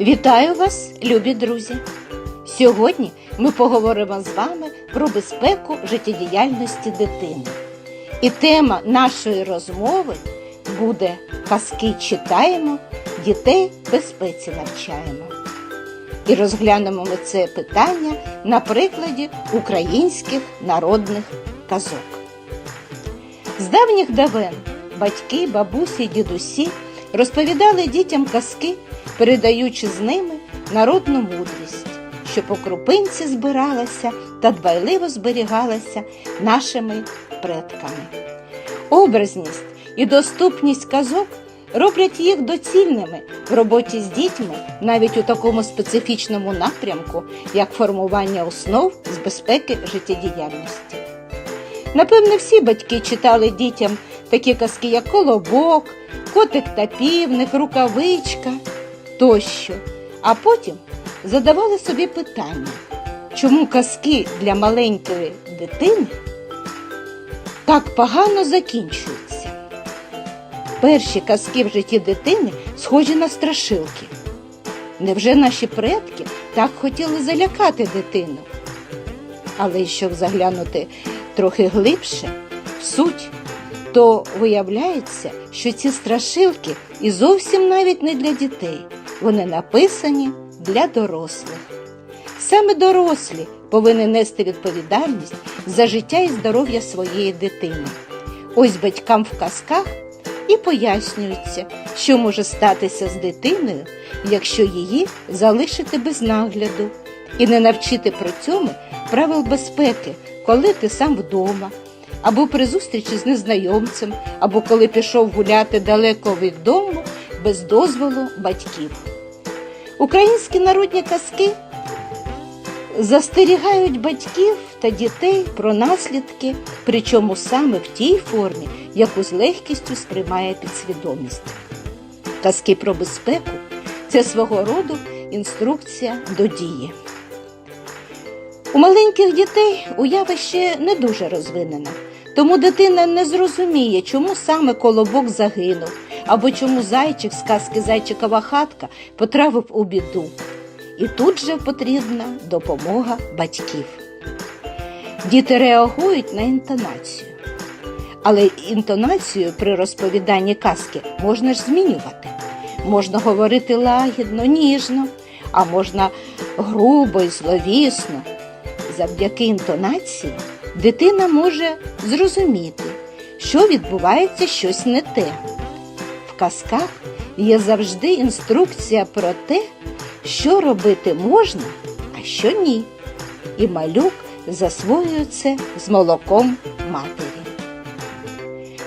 Вітаю вас, любі друзі! Сьогодні ми поговоримо з вами про безпеку життєдіяльності дитини. І тема нашої розмови буде казки читаємо, дітей безпеці навчаємо. І розглянемо ми це питання на прикладі українських народних казок. З давніх давен батьки, бабусі, дідусі розповідали дітям казки, передаючи з ними народну мудрість, що по крупинці збиралася та дбайливо зберігалася нашими предками. Образність і доступність казок роблять їх доцільними в роботі з дітьми навіть у такому специфічному напрямку, як формування основ з безпеки життєдіяльності. Напевне, всі батьки читали дітям такі казки, як Колобок, Котик та півник, Рукавичка тощо. А потім задавали собі питання, чому казки для маленької дитини так погано закінчуються. Перші казки в житті дитини схожі на страшилки. Невже наші предки так хотіли залякати дитину? Але щоб заглянути трохи глибше в суть, то виявляється, що ці страшилки і зовсім навіть не для дітей. Вони написані для дорослих. Саме дорослі повинні нести відповідальність за життя і здоров'я своєї дитини. Ось батькам в казках і пояснюється, що може статися з дитиною, якщо її залишити без нагляду і не навчити при цьому правил безпеки, коли ти сам вдома, або при зустрічі з незнайомцем, або коли пішов гуляти далеко від дому без дозволу батьків. Українські народні казки застерігають батьків та дітей про наслідки, причому саме в тій формі, яку з легкістю сприймає підсвідомість. Казки про безпеку це свого роду інструкція до дії. У маленьких дітей уява ще не дуже розвинена, тому дитина не зрозуміє, чому саме колобок загинув, або чому зайчик з казки Зайчикова хатка потрапив у біду. І тут же потрібна допомога батьків. Діти реагують на інтонацію, але інтонацію при розповіданні казки можна ж змінювати. Можна говорити лагідно, ніжно, а можна грубо і зловісно. Завдяки інтонації дитина може зрозуміти, що відбувається щось не те. Казках є завжди інструкція про те, що робити можна, а що ні. І малюк засвоює це з молоком матері.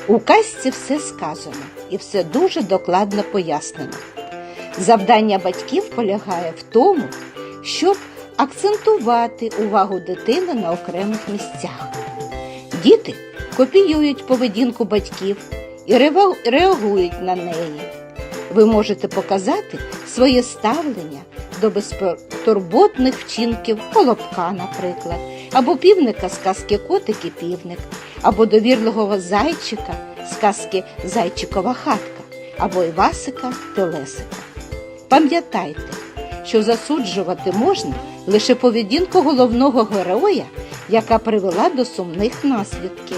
У казці все сказано і все дуже докладно пояснено. Завдання батьків полягає в тому, щоб акцентувати увагу дитини на окремих місцях. Діти копіюють поведінку батьків і реагують на неї. Ви можете показати своє ставлення до безтурботних вчинків колобка, наприклад, або півника з казки Котик і півник, або довірливого зайчика з казки Зайчикова хатка, або Івасика Телесика. Пам'ятайте, що засуджувати можна лише поведінку головного героя, яка привела до сумних наслідків.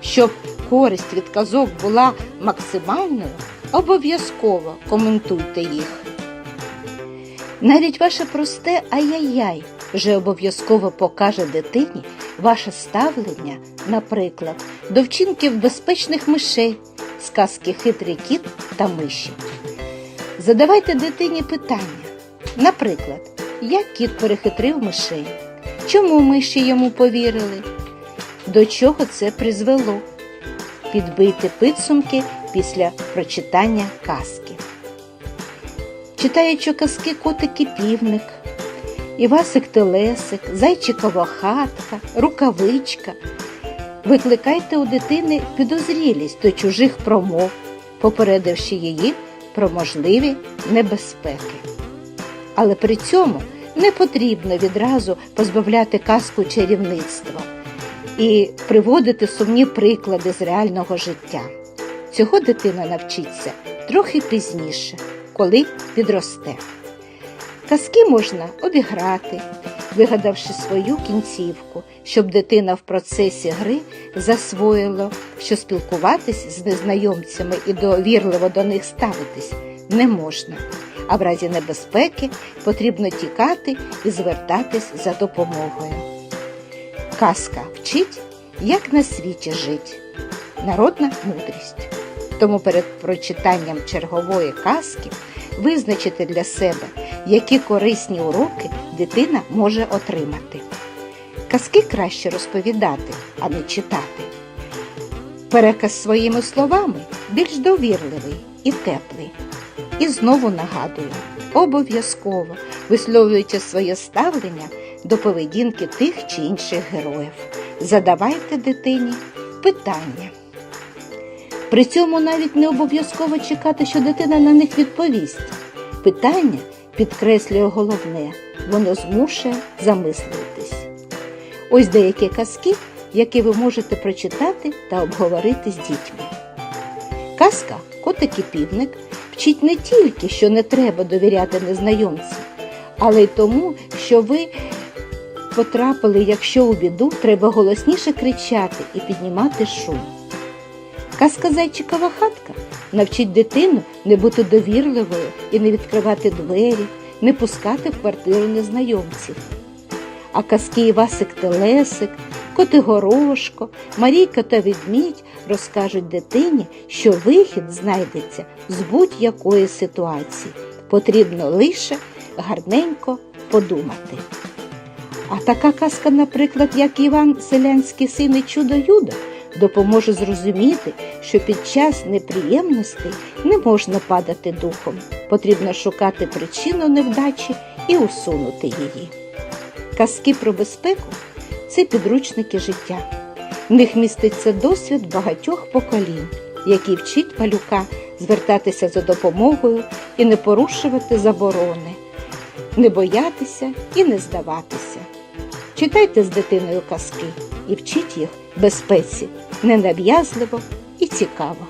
Щоб користь від казок була максимальною, обов'язково коментуйте їх. Навіть ваше просте ай-яй-яй вже обов'язково покаже дитині ваше ставлення, наприклад, до вчинків безпечних мишей, сказки хитрий кіт та миші. Задавайте дитині питання. Наприклад, як кіт перехитрив мишей? Чому миші йому повірили? До чого це призвело? Підбийте підсумки після прочитання казки. Читаючи казки котик і півник, Івасик Телесик, Зайчикова хатка, рукавичка, викликайте у дитини підозрілість до чужих промов, попередивши її про можливі небезпеки. Але при цьому не потрібно відразу позбавляти казку чарівництва і приводити сумні приклади з реального життя. Цього дитина навчиться трохи пізніше, коли підросте. Казки можна обіграти, вигадавши свою кінцівку, щоб дитина в процесі гри засвоїла, що спілкуватись з незнайомцями і довірливо до них ставитись не можна. А в разі небезпеки потрібно тікати і звертатись за допомогою. Казка вчить, як на світі жить. Народна мудрість. Тому перед прочитанням чергової казки визначити для себе, які корисні уроки дитина може отримати. Казки краще розповідати, а не читати. Переказ своїми словами більш довірливий і теплий. І знову нагадую, обов'язково висловлюючи своє ставлення до поведінки тих чи інших героїв. Задавайте дитині питання. При цьому навіть не обов'язково чекати, що дитина на них відповість. Питання підкреслює головне, воно змушує замислюватись. Ось деякі казки, які ви можете прочитати та обговорити з дітьми. Казка Котик і півник вчить не тільки, що не треба довіряти незнайомцям, але й тому, що ви потрапили, якщо у біду, треба голосніше кричати і піднімати шум. Казка Зайчикова хатка навчить дитину не бути довірливою і не відкривати двері, не пускати в квартиру незнайомців. А казки Івасик Телесик, Котигорошко, Марійка та Ведмідь розкажуть дитині, що вихід знайдеться з будь-якої ситуації. Потрібно лише гарненько подумати. А така казка, наприклад, як Іван Селянський син і чудо Юдо, допоможе зрозуміти, що під час неприємностей не можна падати духом. Потрібно шукати причину невдачі і усунути її. Казки про безпеку це підручники життя. В них міститься досвід багатьох поколінь, який вчить малюка звертатися за допомогою і не порушувати заборони, не боятися і не здаватися. Читайте з дитиною казки і вчіть їх безпеці, ненав'язливо і цікаво.